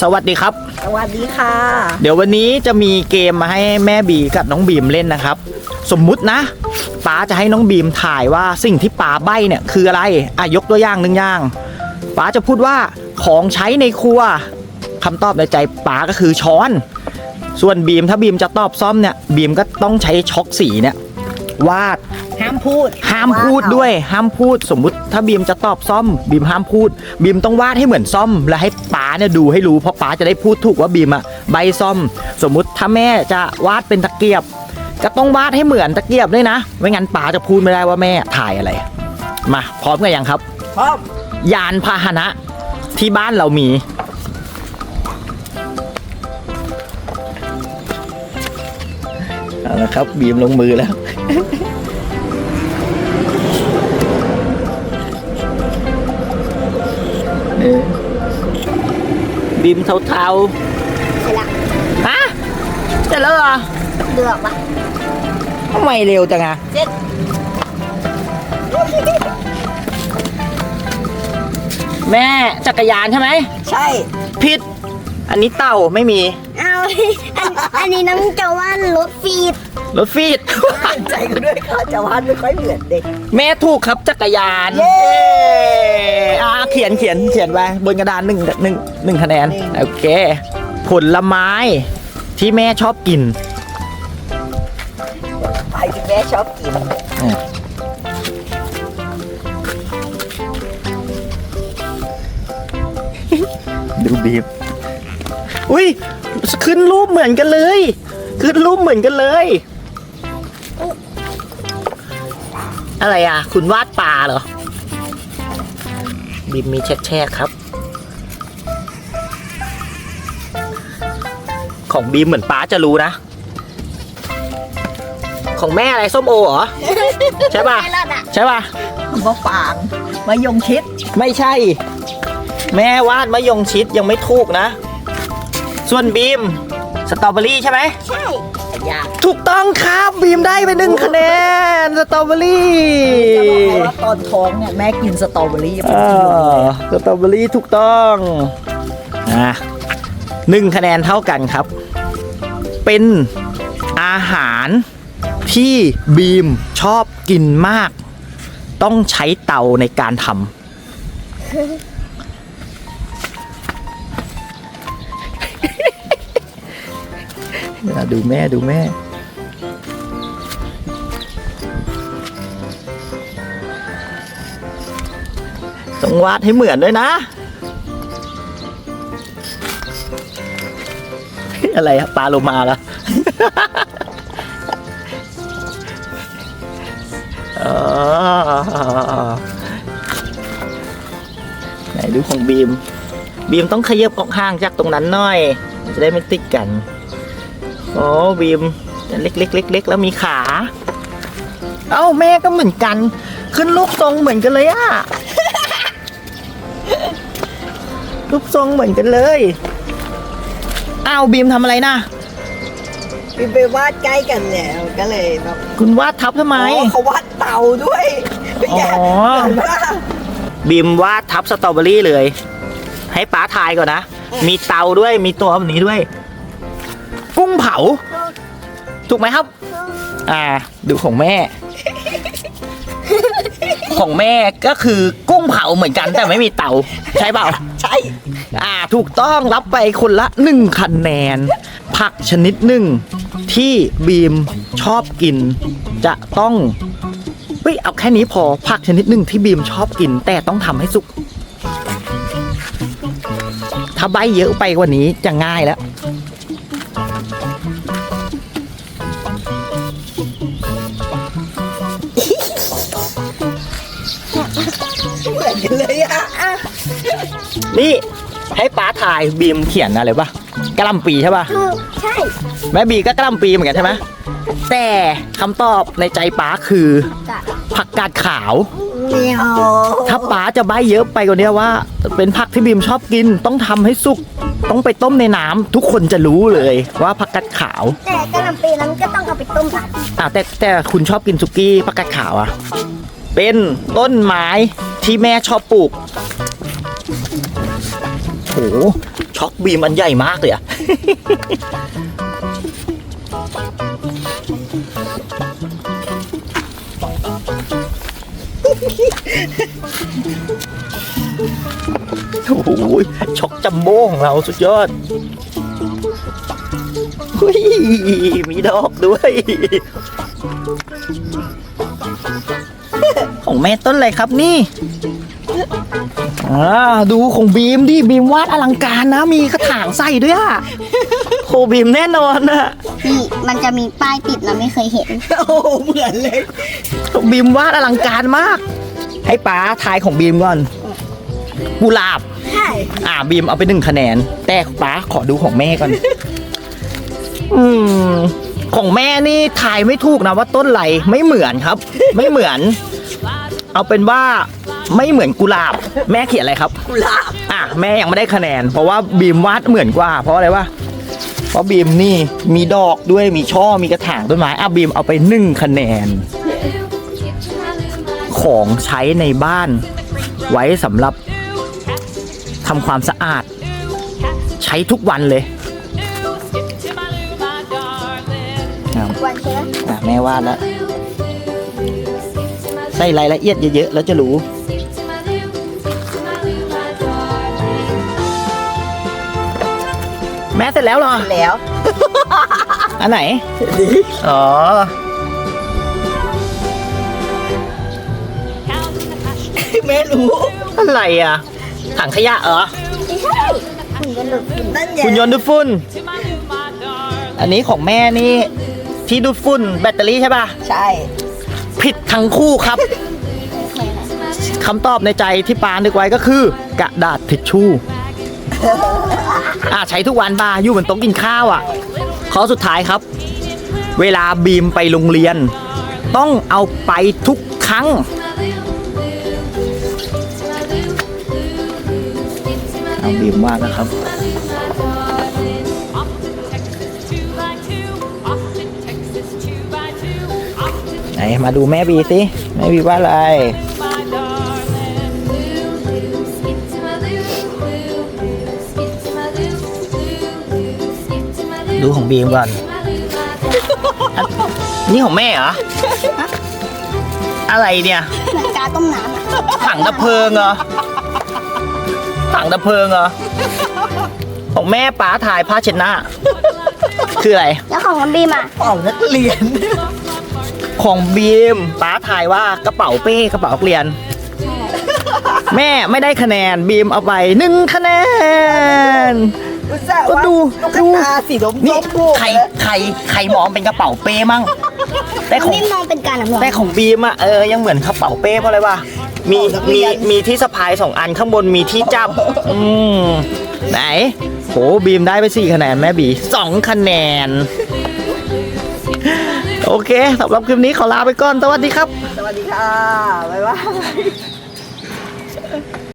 สวัสดีครับ สวัสดีค่ะ เดี๋ยววันนี้จะมีเกมมาให้แม่บีกับน้องบีมเล่นนะครับ สมมุตินะป๋าจะให้น้องบีมถ่ายว่าสิ่งที่ป๋าใบ้เนี่ยคืออะไรอะยกตัวอย่างหนึ่งอย่างป๋าจะพูดว่าของใช้ในครัวคำตอบในใจป๋าก็คือช้อน ส่วนบีมถ้าบีมจะตอบซ่อมเนี่ยบีมก็ต้องใช้ช็อกสีเนี่ยวาด ห้ามพูด ห้ามพูดด้วย ห้ามพูดสมมุติถ้าบีมจะตอบซ่อมบีมห้ามพูด บีมต้องวาดให้เหมือนซ่อม และให้ป๋าเนี่ยดูให้รู้เพราะป๋าจะได้พูดถูกว่าบีมอะใบซ่อม สมมุติถ้าแม่จะวาดเป็นตะเกียบก็ต้องวาดให้เหมือนตะเกียบด้วยนะ ไม่งั้นป๋าจะพูดไม่ได้ว่าแม่ถ่ายอะไร มาพร้อมกันยังครับ พร้อม ยานพาหนะที่บ้านเรามี เอาละครับบีมลงมือแล้ว เออบีมเทาเสร็จละๆฮะเสร็จแล้วเหรอเดือกปะทำไมเร็วจังอะเสร็จแม่จักรยานใช่ไหมใช่ ผิด อันนี้เต่าไม่มี เอา อันอันนี้น้องจะว่ารถฟีดรถฟีดใจกันด้วยค่ะจะวาดไม่ค่อยเหมือนเด็ก แม่ถูกครับจักรยานเย้อ่าเขียนเขียนเขียนไปบนกระดานหนึ่งหนึ่งหนึ่งคะแนนโอเค ผลไม้ที่แม่ชอบกินไปที่แม่ชอบกินดูบีบ อุ้ยขึ้นรูปเหมือนกันเลย ขึ้นรูปเหมือนกันเลย อะไรอะ คุณวาดปลาเหรอบีมมีแช่แช่ครับ ของบีมเหมือนป้าจะรู้นะ ของแม่อะไรส้มโอเหรอ ใช่ป่ะไม่รอดอะใช่ป่ะมะปรางมะยงชิด ไม่ใช่ แม่วาดมะยงชิดยังไม่ถูกนะ ส่วนบีมสตรอเบอรี่ใช่ไหม ใช่อยากถูกต้องครับบีมได้ไปหนึ่งคะแนนสตรอเบอรี่จะบอกให้ว่าตอนท้องเนี่ยแม่กินสตรอเบอรี่เอเป็นกิโลอเลยสตรอเบอรี่ถูกต้องอะหนึ่งคะแนนเท่ากันครับ เป็นอาหารที่บีมชอบกินมาก ต้องใช้เตาในการทำ ดูแม่ดูแม่ ต้องวาดให้เหมือนด้วยนะ อะไรปลาโลมาละอ๋อไหนดูของบีม บีมต้องขยับออกห่างจากตรงนั้นหน่อย จะได้ไม่ติดกัน อ๋อบีมเล็กเล็กเล็กเล็กแล้วมีขา เอ้าแม่ก็เหมือนกัน ขึ้นรูปทรงเหมือนกันเลยอะรูปทรงเหมือนกันเลยอ้าวบีมทำอะไรนะมีไปวาดใกล้กันเนี่ยก็เลยแบบคุณวาดทับทำไมอ๋อเขาวาดเต่าด้วยเป็นไงอ๋อเหมือนว่าบีมวาดทับสตรอเบอรี่เลย ให้ป้าทายก่อนนะ มีเตาด้วยมีตัวแบบนี้ด้วย กุ้งเผา ถูกไหมครับ อ่า ดูของแม่ ของแม่ก็คือกุ้งเผาเหมือนกันแต่ไม่มีเตา ใช่เปล่า ใช่ อ่า ถูกต้องรับไปคนละหนึ่งคะแนน ผักชนิดหนึ่งที่บีมชอบกิน จะต้องเฮ้ยเอาแค่นี้พอผักชนิดหนึ่งที่บีมชอบกิน แต่ต้องทำให้สุก ถ้าใบเยอะไปกว่านี้จะง่ายแล้ว นี่ให้ป้าถ่ายบีมเขียนอะไรปะกระหลำปีใช่ปะถูกใช่แม่บีก็กระหลำปีเหมือนกันใช่ไหมแต่คำตอบในใจป้าคือจ้ะผักกาดขาว เมียวถ้าป๋าจะใบเยอะไปกว่านี้ว่า เป็นผักที่บีมชอบกินต้องทำให้สุก ต้องไปต้มในน้ำทุกคนจะรู้เลยว่าผักกาดขาวแต่กระหล่ำปีนั้นก็ต้องเอาไปต้มก่อนอะแต่แต่คุณชอบกินสุกี้ผักกาดขาวอะเป็นต้นไม้ที่แม่ชอบปลูก โหช็อกบีมอันใหญ่มากเลยอะโอ้โหช็อกจัมโบ้ของเราสุดยอดเฮ้ยมีดอกด้วย ของแม่ต้นอะไรครับนี่ อ่าดูของบีมดิบีมวาดอลังการนะ มีกระถางใส่ด้วยอะโคบีมแน่นอนอะนี่มันจะมีป้ายติดเราไม่เคยเห็น โอ้โหเหมือนเลยบีมวาดอลังการมาก ให้ป้าทายของบีมก่อนกุหลาบใช่อ่าบีมเอาไปหนึ่งคะแนน แต่ป้าขอดูของแม่ก่อน อืม ของแม่นี่ทายไม่ถูกนะว่าต้นไหลไม่เหมือนครับ ไม่เหมือน เอาเป็นว่า ไม่เหมือนกุหลาบ แม่เขียนอะไรครับ กุหลาบ อะแม่ยังไม่ได้คะแนน เพราะว่าบีมวาดเหมือนกว่า เพราะอะไรวะเพราะบีมนี่มีดอกด้วยมีช่อมีกระถางต้นไม้อะบีมเอาไปหนึ่งคะแนน ของใช้ในบ้าน ไว้สำหรับทำความสะอาด ใช้ทุกวันเลยอะวันใช่ไหมอะแม่วาดแล้วใส่รายละเอียดเยอะๆแล้วจะรู้ แม่เสร็จแล้วเหรอ แล้ว อันไหน อ๋อไม่รู้อะไรอะ ถังขยะเหรอไม่ใช่หุ่นยนต์หลุดฝุ่นนั่นไงคุณยนต์ดูดฝุ่น อันนี้ของแม่นี่ที่ดูดฝุ่นแบตเตอรี่ใช่ป่ะ ใช่ ผิดทั้งคู่ครับ คำตอบในใจที่ปานึกไว้ก็คือ กระดาษทิชชู่ อ่าใช้ทุกวันป่ะอยู่บนโต๊ะกินข้าวอะข้อสุดท้ายครับ เวลาบีมไปโรงเรียน ต้องเอาไปทุกครั้ง เอาบีมว่านะครับ ไหนมาดูแม่บีสิแม่บีว่าอะไร ดูของบีมก่อนอันนี่ของแม่เหรอ อะไรเนี่ยเหมือนกาต้มน้ำอะถังดับเพลิงเหรอถังดับเพลิงเหรอ ของแม่ป๋าถ่ายผ้าเช็ดหน้า คืออะไร แล้วของน้องบีมอะเป่านักเรียน ของบีมป๋าถ่ายว่ากระเป๋าเป้กระเป๋านักเรียน แม่ไม่ได้คะแนนบีมเอาไปหนึ่งคะแนนอุ ตส่าห์ก็ว่าดูตุ๊กดู ตาสีดมนี่ๆพูกใครใครใครมองเป็นกระเป๋าเป้มั่งแต่น้ขององบีมมองเป็นการน้ำร้อนแต่ของบีมอะเออยังเหมือนกระเป๋าเป้เพราะอะไรวะมีมีมีที่สะพายสองอันข้างบนมีที่จับอืมไหนโหบีมได้ไปสี่คะแนนแม่บีสองคะแนน โอเคสำหรับคลิปนี้ขอลาไปก่อนสวัสดีครับ สวัสดีค่ะ บ๊ายบาย